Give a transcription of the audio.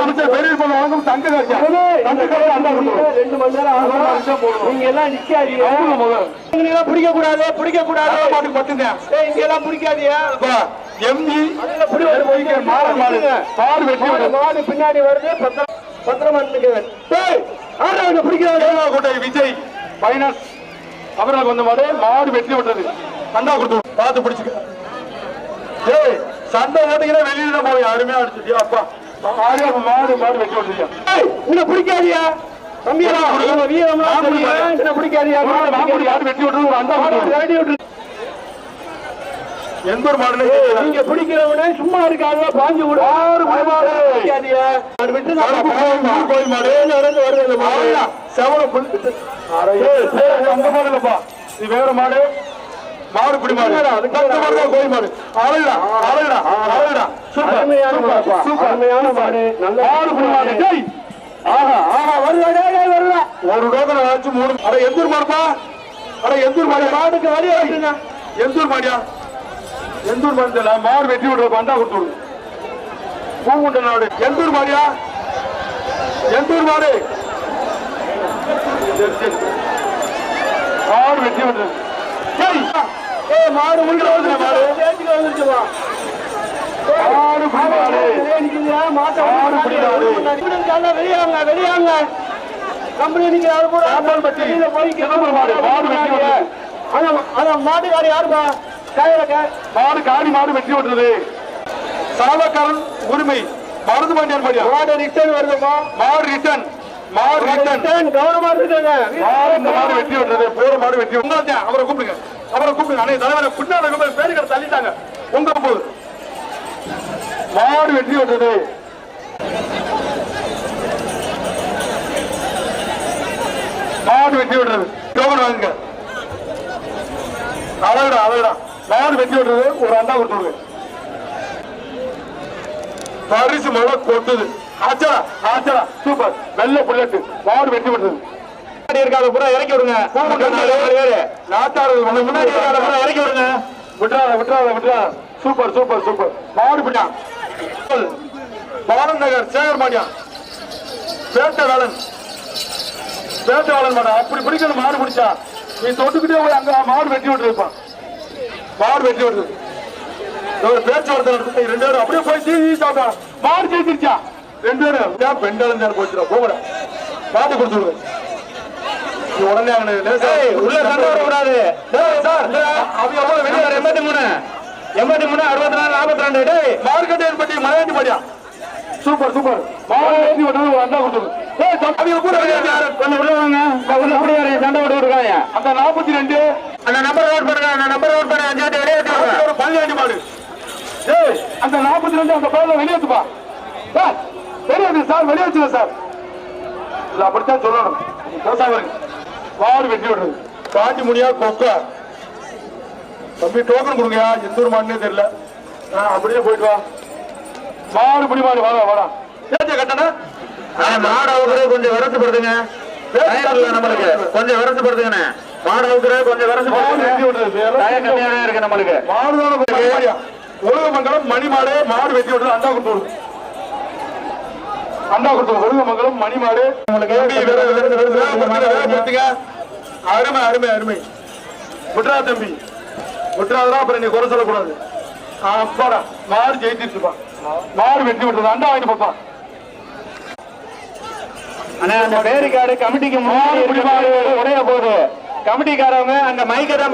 அமைச்சர் பெரிய வழங்கும் தங்க ரெண்டு மணி நேரம் ஆகும். நீங்க எல்லாம் நிக்காதீங்க. பிடிக்க கூடாது பிடிக்க கூடாது மாட்டுக்கு ஏய், இங்க எல்லாம் பிடிக்காதீங்க. எம்ஜி மாடு மாடு. மாடு பின்னாடி வருது. பத்திரம் பத்திரமா ஆறாவது பிடிக்காது கோட்டை விஜய் பைனான்ஸ் அவர்களுக்கு வந்த மாடு மாடு வெட்டி விட்டது. கண்டா கொடுத்து பார்த்து பிடிச்சுக்க. ஏய் சண்டை ஓட்டிக்கிற வெளியில தான் போய் அருமையா அடிச்சுட்டியா? அப்பா. ஆரியா மாடு மாடு வெட்டி விட்டுருக்கியா என்ன பிடிக்காதியா? தம்பியா. என்ன மாடு. மாடு மாடு வெட்டி விட்டது ஒரு அண்டா கொடுத்து ரெடி விட்டு எந்த ஒரு மாடுல? நீங்க பிடிக்கிறவனே சும்மா இருக்காத பாஞ்சு விடு. ஆறு மாடு. கோயில் மாடு, மாடு. நடந்து வருது அந்த மாடு. செவல புல். அந்த மாடு இல்லப்பா இது வேற மாடு. மாடு பிடி மாடு அந்த மாடு கோயில் மாடு அழகுடா அழகுடா அழகுடா சூப்பர். சூப்பர். மாடு நல்ல மாடு பிடி மாடு டேய். ஆஹா ஆஹா வருதா டேய் வருதா ஒரு டோக்கன் ஆச்சு மூணு. அட எந்தூர் மாடுப்பா? அட எந்தூர் மாடு? மாடுக்கு வழி ஓட்டுங்க எந்தூர் மாடியா? எந்தூர் மாடு தெரியல? மாடு வெட்டி விடுற பண்டா கொடுத்து விடு பூங்குண்ட நாடு எந்தூர் மாடியா? எந்தூர் மாடு. மாடு வெட்டி விடுறது. மாடு உள்ள மாடு. ஸ்டேஜ்ல வந்துருச்சுப்பா மாடு மாடு மாட்டை மாடு பிடிக்காது. வெளியாங்க வெளியாங்க கம்பெனி நீங்க யாரு கூட? போய் மாடு, மாட்டுக்காரி யாருப்பா? மாடு காடி மாடு வெட்டி விடுறது சாலக்காரன் உரிமை. மருந்து பாண்டியன் மாடு ரிட்டர்ன் வருதுப்பா. மாடு ரிட்டன் மாடு ரிட்டன் ரிட்டர்ன் கவனமா இருக்காங்க மாடு இந்த மாடு வெட்டி விடுறது போற மாடு விடுறது அவரை கூப்பிடுங்க. தலைவரை பின்னாடி தள்ளிட்டாங்க. உங்க போகுது மாடு வெட்டி வந்தது மாடு வெட்டி விடுறது டோக்கன் வாங்குங்க அழகுடா அழகுடா. மாடு வெட்டி விடுறது ஒரு அண்டா கொடுத்துருங்க. பரிசு மழை கொட்டுது. ஆச்சா ஆச்சா சூப்பர். வெள்ள புல்லட்டு. மாடு வெட்டி விடுறது இருக்காத பூரா இறக்கி விடுங்க. நாட்டாளர்கள் முன்னாடி இருக்காத பூரா இறக்கி விடுங்க. விட்டுறாத விட்டுறாத விட்டுறாத. Super super super. மாடு பிடியா. பாலன் நகர் சேகர் மாடியா. பேட்டை வேலன் பேட்டை வேலன் மாடா. அப்படி பிடிக்கணும் மாடு பிடிச்சா. நீ தொட்டுக்கிட்டே போய் அங்க மாடு வெட்டி விட்டுருப்பான். மாடு வெட்டி விடுறது ஒரு பேச்சுவார்த்தை நடத்தி ரெண்டு பேரும் அப்படியே போய் தீ சாப்பிட்டா. மாடு ஜெயிச்சிருச்சா? ரெண்டு பேரும் பெண்டாலும் போச்சுடா? போகல. மாட்டு கொடுத்துருங்க நீ உடனே அவனை உள்ள சண்டை அவங்க எவ்வளவு வெளியே எண்பத்தி மூணு. எண்பத்தி மூணு அறுபத்தி நாலு நாற்பத்தி ரெண்டு. டேய் மார்க்கெட் பட்டி மலையாண்டி படியா சூப்பர். சூப்பர் மாடு வெட்டி விட்டது ஒரு அண்டா கொடுத்துரு ஏய் தம்பி, அவங்க கூட வெளியே யாரு? கொஞ்சம் உள்ள வாங்க உள்ள அப்படியே வரேன் சண்டை விட்டு இருக்காங்க அந்த நாற்பத்தி ரெண்டு. அந்த நம்பர் நோட் பண்ணுங்க அந்த நம்பர் நோட் பண்ணுங்க. அஞ்சாவது வெளியே வச்சுக்கோங்க. ஒரு பள்ளியாண்டி மாடு. ஏய் அந்த நாற்பத்தி ரெண்டு அந்த பேர்ல வெளியேத்துப்பா சார் வெளியேற்று சார் வெளியேற்றுங்க சார். இல்ல அப்படித்தான் சொல்லணும். பேசாம மாடு வெட்டி விடுறது. காட்டி முடியா கொக்கா. தம்பி டோக்கன் கொடுங்கயா எந்த ஒரு மாடுனே தெரியல. அப்படியே போயிட்டு வா. மாடு பிடி மாடு வாடா வாடா. ஏச்சா கட்டணா? மாடு அவுக்குறது கொஞ்சம் விரசப்படுத்துங்க. டயர்ல நம்மளுக்கு. கொஞ்சம் விரசப்படுத்துங்கண்ணே. மாடு அவுக்குறது கொஞ்சம் மாடு கம்மியாக இருக்கு நம்மளுக்கு. மாடுதான உலகமங்கலம் மணிமாடு மாடு வெட்டி விடுறது அண்டா கொடுத்து விடுது. அண்டா கொடுத்து உலகமங்கலம் மணிமாடு உங்களுக்கு தம்பி, வேற- வேற- வேற- வேற- வேற- வேற- வேற கொடுத்துங்க. அருமை அருமை அருமை. விட்டுறா தம்பி. விட்டுறாதான் அப்புறம் நீ குறை சொல்லக்கூடாது. அப்பாடா மாடு ஜெயிச்சிருச்சுப்பா. மாடு வெட்டி விட்டுறது அண்டா வாங்கிட்டு போப்பா. அண்ணா அந்த பேரிக்காடு கமிட்டிக்கு மாடு உடைய போகுது கமிட்டிக்காரவங்க அங்க மைக்கை தான்